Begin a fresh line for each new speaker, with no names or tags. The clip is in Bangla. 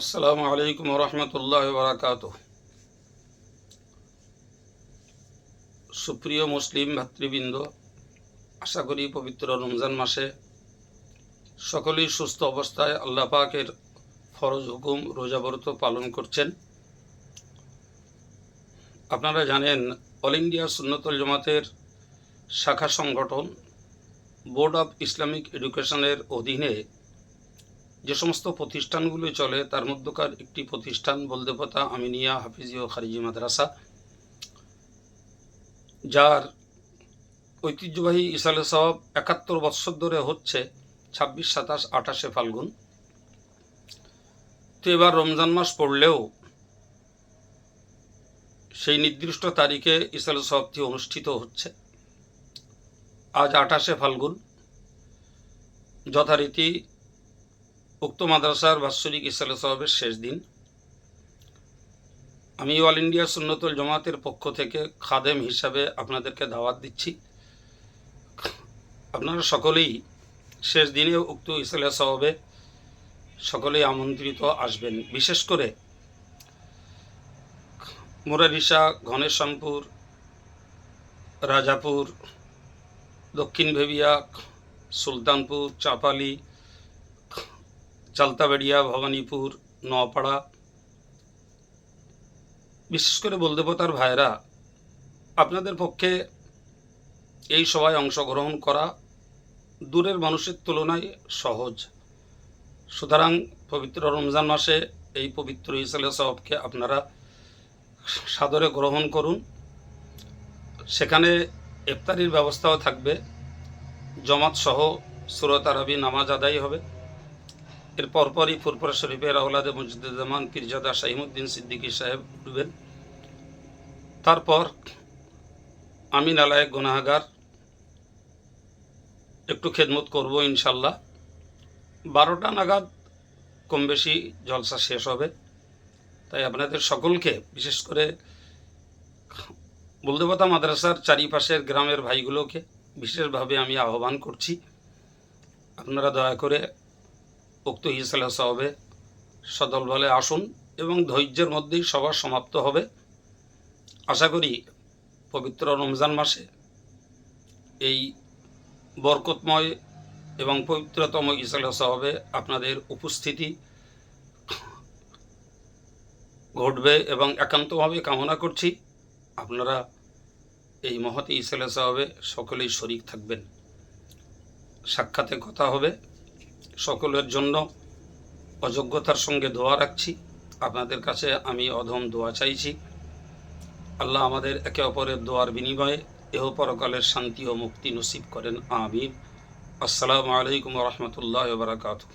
আসসালামু আলাইকুম রহমতুল্লাহ বারাকাত সুপ্রিয় মুসলিম ভাতৃবৃন্দ, আশা করি পবিত্র রমজান মাসে সকলেই সুস্থ অবস্থায় আল্লাহ পাকের ফরজ হুকুম, রোজাব্রত পালন করছেন। আপনারা জানেন, অল ইন্ডিয়া সুন্নতল জমাতের শাখা সংগঠন বোর্ড অফ ইসলামিক এডুকেশনের অধীনে যে সমস্ত প্রতিষ্ঠানগুলো চলে, তার মধ্যকার একটি প্রতিষ্ঠান বলদেবতা আমিনিয়া হাফিজি ও খারিজি মাদ্রাসা, যার ঐতিহ্যবাহী ইসালে সাহাব একাত্তর বৎসর ধরে হচ্ছে ছাব্বিশ, সাতাশ, আঠাশে ফাল্গুন। তো এবার রমজান মাস পড়লেও সেই নির্দিষ্ট তারিখে ইসালে সাহাবটি অনুষ্ঠিত হচ্ছে। আজ আঠাশে ফাল্গুন, যথারীতি উক্ত মাদ্রাসার বাৎসরিক ইসালে সাহাবের শেষ দিন। আমি অল ইন্ডিয়া সুন্নতুল জমাতের পক্ষ থেকে খাদেম হিসাবে আপনাদেরকে দাওয়াত দিচ্ছি। আপনারা সকলেই শেষ দিনে উক্ত ইসালে সাহাবে সকলেই আমন্ত্রিত আসবেন। বিশেষ করে মুরারিসা ঘনেশ্যামপুর রাজাপুর, দক্ষিণ ভেবিয়া, সুলতানপুর, চাপালি চালতাবাড়িয়া, ভবানীপুর নপাড়া বিশেষ করে বলদেবতার ভাইরা আপনাদের পক্ষে এই সভায় অংশগ্রহণ করা দূরের মানুষের তুলনায় সহজ। সুতরাং পবিত্র রমজান মাসে এই পবিত্র ইসালে সাহবকে আপনারা সাদরে গ্রহণ করুন। সেখানে ইফতারির ব্যবস্থাও থাকবে। জমাত সহ সুরত আরবি নামাজ আদায় হবে। এর পরপরই ফুরপুরা শরীফের আহলাদে মুজিদুজ্জামান পীরজাদা শাহিমুদ্দিন সিদ্দিকী সাহেব উঠবেন তারপর আমিন আলায় গুনাহাগার, একটু খেদমত করব ইনশাল্লাহ। বারোটা নাগাদ কম বেশি জলসা শেষ হবে। তাই আপনাদের সকলকে, বিশেষ করে বলদেবতা মাদ্রাসার চারিপাশের গ্রামের ভাইগুলোকে বিশেষভাবে আমি আহ্বান করছি। আপনারা দয়া করে উক্ত ইসালা সাহবে সদল বলে আসুন এবং ধৈর্যের মধ্যেই সভা সমাপ্ত হবে। আশা করি পবিত্র রমজান মাসে এই বরকতময় এবং পবিত্রতম ইসালা সাহবে আপনাদের উপস্থিতি ঘটবে এবং একান্তভাবে কামনা করছি। আপনারা এই মহতি ইসালা সাহবে সকলেই শরিক থাকবেন। সাক্ষাতে কথা হবে। সকলের জন্য অযোগ্যতার সঙ্গে দোয়া রাখছি। আপনাদের কাছে আমি অধম দোয়া চাইছি। আল্লাহ আমাদের একে অপরের দোয়ার বিনিময়ে এহ পরকালের শান্তি ও মুক্তি নসিব করেন। আমির আসসালামু আলাইকুম রহমতুল্লাহ বারকাতুহ।